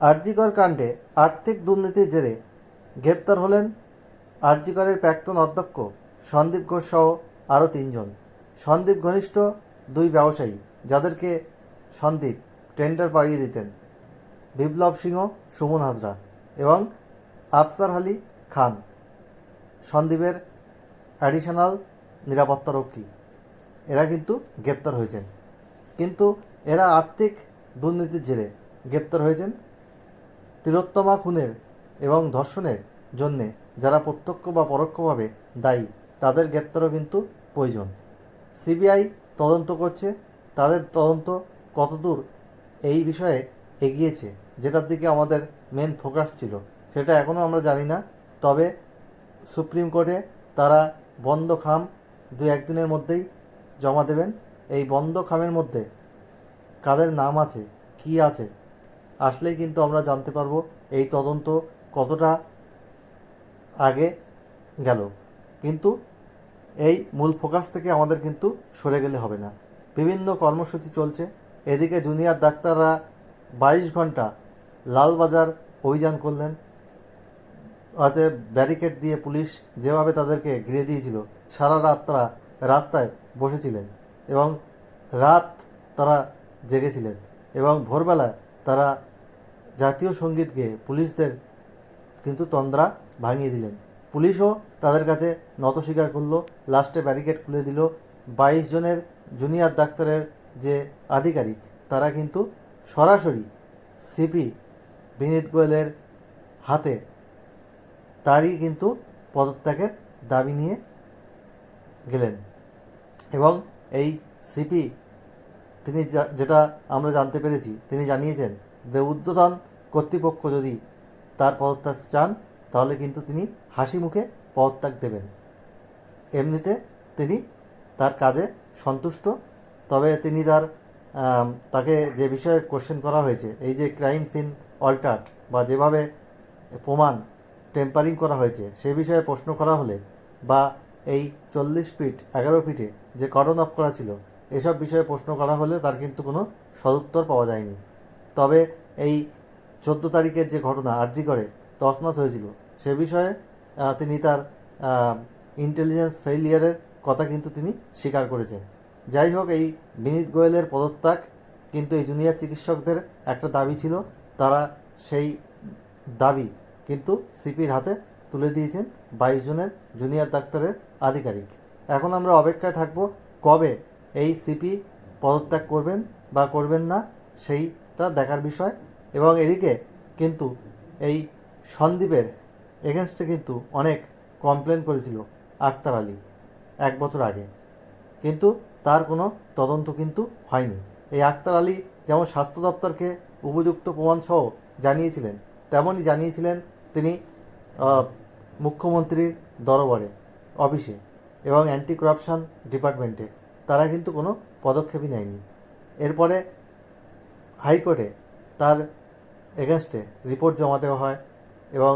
আরজিকর কাণ্ডে আর্থিক দুর্নীতির জেরে গ্রেপ্তার হলেন আরজিকরের প্রাক্তন অধ্যক্ষ সন্দীপ ঘোষ সহ আরও তিনজন। সন্দীপ ঘনিষ্ঠ দুই ব্যবসায়ী যাদেরকে সন্দীপ টেন্ডার পাইয়ে দিতেন। বিপ্লব সিংহ, সুমন হাজরা এবং আফসার আলী খান সন্দীপের অ্যাডিশনাল নিরাপত্তারক্ষী এরা কিন্তু গ্রেপ্তার হয়েছেন। কিন্তু এরা আর্থিক দুর্নীতির জেরে গ্রেপ্তার হয়েছেন তিলোত্তমা খুনের এবং ধর্ষণের জন্যে যারা প্রত্যক্ষ বা পরোক্ষভাবে দায়ী, তাদের গ্রেপ্তারও কিন্তু প্রয়োজন। সিবিআই তদন্ত করছে। তাদের তদন্ত কতদূর এই বিষয়ে এগিয়েছে, যেটার দিকে আমাদের মেন ফোকাস ছিল, সেটা এখনও আমরা জানি না। তবে সুপ্রিম কোর্টে তারা বন্ধ খাম দু একদিনের মধ্যেই জমা দেবেন। এই বন্ধ খামের মধ্যে কাদের নাম আছে, কি আছে আসলেই কিন্তু আমরা জানতে পারব এই তদন্ত কতটা আগে গেল। কিন্তু এই মূল ফোকাস থেকে আমাদের কিন্তু সরে গেলে হবে না। বিভিন্ন কর্মসূচি চলছে। এদিকে জুনিয়র ডাক্তাররা বাইশ ঘণ্টা লালবাজার অভিযান করলেন। আছে ব্যারিকেড দিয়ে পুলিশ যেভাবে তাদেরকে ঘিরে দিয়েছিল, সারা রাত তারা রাস্তায় বসেছিলেন এবং রাত তারা জেগেছিলেন এবং ভোরবেলায় তারা জাতীয় সংগীত গেয়ে পুলিশদের কিন্তু তন্দ্রা ভাঙিয়ে দিলেন। পুলিশও তাদের কাছে নত স্বীকার করল লাস্টে ব্যারিকেড খুলে দিল। বাইশ জনের জুনিয়র ডাক্তারের যে আধিকারিক, তারা কিন্তু সরাসরি সিপি বিনীত গোয়েলের হাতে, তারই কিন্তু পদত্যাগের দাবি নিয়ে গেলেন। এবং এই সিপি, তিনি যেটা আমরা জানতে পেরেছি, তিনি জানিয়েছেন যে ঊর্ধ্বতন কর্তৃপক্ষ যদি তার পদত্যাগ চান, তাহলে কিন্তু তিনি হাসি মুখে পদত্যাগ দেবেন। এমনিতে তিনি তার কাজে সন্তুষ্ট। তবে তিনি তার তাকে যে বিষয়ে কোশ্চেন করা হয়েছে, এই যে ক্রাইম সিন অল্টার্ড বা যেভাবে প্রমাণ টেম্পারিং করা হয়েছে, সে বিষয়ে প্রশ্ন করা হলে বা এই চল্লিশ ফিট এগারো ফিটে যে কটন অফ করা ছিল, এসব বিষয়ে প্রশ্ন করা হলে তার কিন্তু কোনো সদুত্তর পাওয়া যায়নি। তবে এই চোদ্দ তারিখের যে ঘটনা আর্জি করে তসনাত হয়েছিল, সে বিষয়ে তিনি তার ইন্টেলিজেন্স ফেইলিয়ারের কথা কিন্তু তিনি স্বীকার করেছেন। যাই হোক, এই বিনীত গোয়েলের পদত্যাগ কিন্তু এই জুনিয়র চিকিৎসকদের একটা দাবি ছিল, তারা সেই দাবি কিন্তু সিপির হাতে তুলে দিয়েছেন বাইশ জনের জুনিয়র ডাক্তারের আধিকারিক। এখন আমরা অপেক্ষায় থাকব কবে এই সিপি পদত্যাগ করবেন বা করবেন না সেইটা দেখার বিষয় এবং এদিকে কিন্তু এই সন্দীপের এগেনস্টে কিন্তু অনেক কমপ্লেন করেছিল আক্তার আলী এক বছর আগে। কিন্তু তার কোনো তদন্ত কিন্তু হয়নি। এই আক্তার আলী যেমন স্বাস্থ্য দপ্তরকে উপযুক্ত প্রমাণসহ জানিয়েছিলেন, তেমনই জানিয়েছিলেন তিনি মুখ্যমন্ত্রীর দরবারে, অফিসে এবং অ্যান্টি করাপশন ডিপার্টমেন্টে তারা কিন্তু কোনো পদক্ষেপই নেয়নি। এরপরে হাইকোর্টে তার এগেনস্টে রিপোর্ট জমা দেওয়া হয় এবং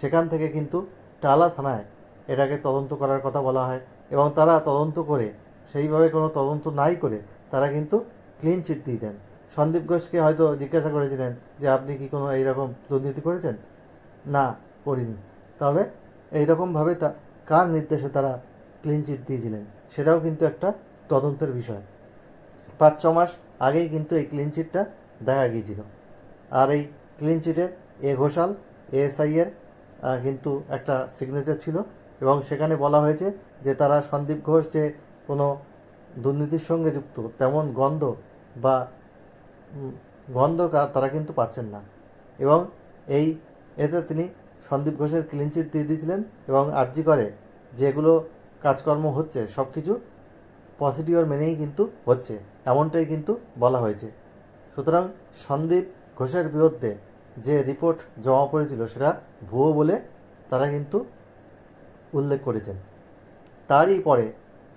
সেখান থেকে কিন্তু টালা থানায় এটাকে তদন্ত করার কথা বলা হয় এবং তারা তদন্ত করে, সেইভাবে কোনো তদন্ত নাই করে তারা কিন্তু ক্লিন চিট দিয়ে দেন। সন্দীপ ঘোষকে হয়তো জিজ্ঞাসা করেছিলেন যে, আপনি কি কোনো এইরকম দুর্নীতি করেছেন? না, করিনি। তাহলে এইরকমভাবে তা, কার নির্দেশে তারা ক্লিন চিট দিয়েছিলেন? সেটাও কিন্তু একটা তদন্তের বিষয়। পাঁচ ছ মাস আগেই কিন্তু এই ক্লিন চিটটা দেখা গিয়েছিল। আর এই ক্লিন চিটে এ ঘোষাল এএসআইয়ের কিন্তু একটা সিগনেচার ছিল এবং সেখানে বলা হয়েছে যে তারা সন্দীপ ঘোষ যে কোনো দুর্নীতির সঙ্গে যুক্ত, তেমন গন্ধ বা গন্ধ তারা কিন্তু পাচ্ছেন না। এবং এই এতে তিনি সন্দীপ ঘোষের ক্লিন চিট দিয়ে দিয়েছিলেন এবং আর্জি করে যেগুলো কাজকর্ম হচ্ছে সব কিছু পজিটিভর মেনেই কিন্তু হচ্ছে, এমনটাই কিন্তু বলা হয়েছে। সুতরাং সন্দীপ ঘোষের বিরুদ্ধে যে রিপোর্ট জমা পড়েছিল সেটা ভুয়ো বলে তারা কিন্তু উল্লেখ করেছেন। তারই পরে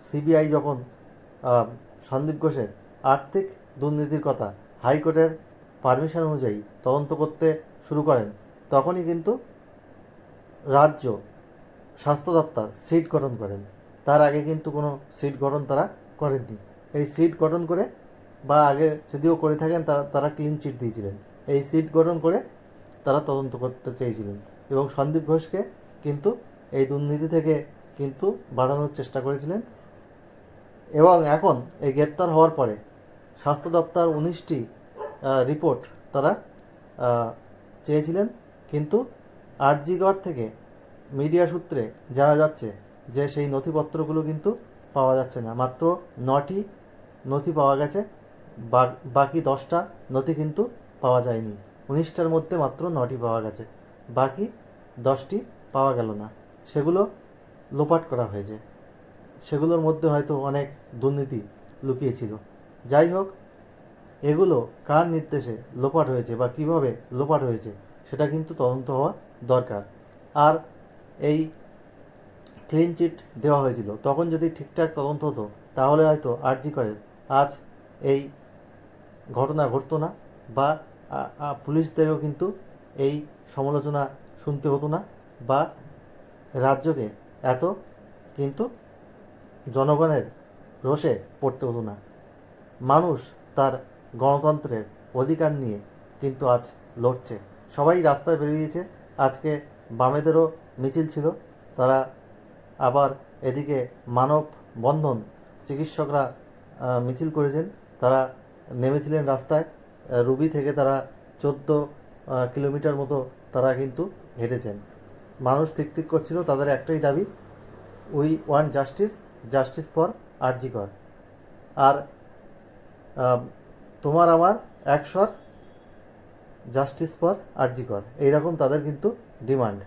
সিবিআই যখন সন্দীপ ঘোষের আর্থিক দুর্নীতির কথা হাইকোর্টের পারমিশন অনুযায়ী তদন্ত করতে শুরু করেন, তখনই কিন্তু রাজ্য স্বাস্থ্য দপ্তর সিট গঠন করেন। তার আগে কিন্তু কোনো সিট গঠন তারা করেননি। এই সিট গঠন করে বা আগে যদিও করে থাকেন, তারা তারা ক্লিন চিট দিয়েছিলেন। এই সিট গঠন করে তারা তদন্ত করতে চেয়েছিলেন। এবং সন্দীপ ঘোষকে কিন্তু এই দুর্নীতি থেকে কিন্তু বাঁধানোর চেষ্টা করেছিলেন। এবং এখন এই গ্রেপ্তার হওয়ার পরে স্বাস্থ্য দপ্তর উনিশটি রিপোর্ট তারা চেয়েছিলেন। কিন্তু আরজিগড় থেকে মিডিয়া সূত্রে জানা যাচ্ছে যে সেই নথিপত্রগুলো কিন্তু পাওয়া যাচ্ছে না। মাত্র নটি নথি পাওয়া গেছে। বাকি দশটা নথি কিন্তু পাওয়া যায়নি। উনিশটার মধ্যে মাত্র নটি পাওয়া গেছে। বাকি দশটি পাওয়া গেল না। সেগুলো লোপাট করা হয়েছে। সেগুলোর মধ্যে হয়তো অনেক দুর্নীতি লুকিয়ে ছিল যাই হোক, এগুলো কার নির্দেশে লোপাট হয়েছে বা কীভাবে লোপাট হয়েছে সেটা কিন্তু তদন্ত হওয়া দরকার। আর এই ক্লিন চিট দেওয়া হয়েছিল, তখন যদি ঠিকঠাক তদন্ত হতো, তাহলে হয়তো আরজি করে। আজ এই ঘটনা ঘটতো না বা পুলিশদেরও কিন্তু এই সমালোচনা শুনতে হতো না বা রাজ্যকে এত কিন্তু জনগণের রোষে পড়তে হতো না। মানুষ তার গণতন্ত্রের অধিকার নিয়ে কিন্তু আজ লড়ছে। সবাই রাস্তায় বেরিয়েছে আজকে বামেদেরও মিছিল ছিল। তারা আবার এদিকে মানব বন্ধন চিকিৎসকরা মিছিল করেছেন। তারা নেমেছিলেন রাস্তায়। রুবি থেকে তারা চোদ্দ কিলোমিটার মতো তারা কিন্তু হেঁটেছেন। মানুষ ঠিক করছিল, তাদের একটাই দাবি, we want justice justice for RG Kar আর তোমার আমার একশর জাস্টিস ফর আরজিকর এইরকম তাদের কিন্তু ডিমান্ড।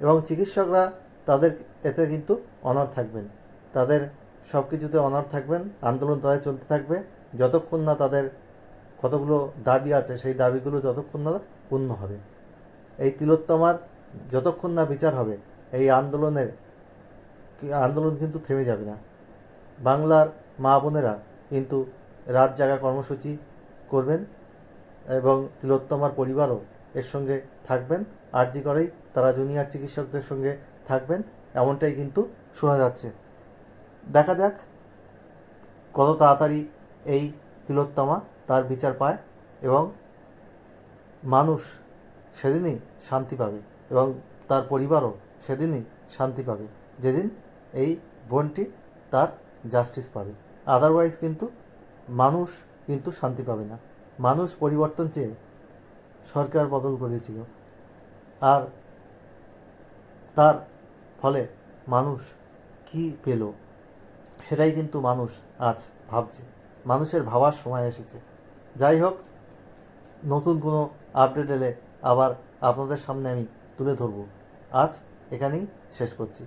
এবং চিকিৎসকরা তাদের এতে কিন্তু অনার থাকবেন। তাদের সব কিছুতে অনার থাকবেন, আন্দোলন তাদের চলতে থাকবে। যতক্ষণ না তাদের কতগুলো দাবি আছে, সেই দাবিগুলো যতক্ষণ না পূর্ণ হবে। এই তিলোত্তমার যতক্ষণ না বিচার হবে, এই আন্দোলনের আন্দোলন কিন্তু থেমে যাবে না। বাংলার মা বোনেরা কিন্তু রাত জাগা কর্মসূচি করবেন এবং তিলোত্তমার পরিবারও এর সঙ্গে থাকবেন, আরজি করেই তারা জুনিয়র চিকিৎসকদের সঙ্গে থাকবেন, এমনটাই কিন্তু শোনা যাচ্ছে। দেখা যাক কত তাড়াতাড়ি এই তিলোত্তমা তার বিচার পায় এবং মানুষ সেদিনই শান্তি পাবে এবং তার পরিবারও সেদিনই শান্তি পাবে। যেদিন এই বোনটি তার জাস্টিস পাবে। আদারওয়াইজ কিন্তু মানুষ কিন্তু শান্তি পাবে না। মানুষ পরিবর্তন চেয়ে সরকার বদল করেছিল আর তার ফলে মানুষ কি পেল? সেটাই কিন্তু মানুষ আজ ভাবছে। মানুষের ভাবার সময় এসেছে। যাই হোক, নতুন কোনো আপডেট এলে আবার আপনাদের সামনে আমি তুলে ধরব। আজ এখানেই শেষ করছি।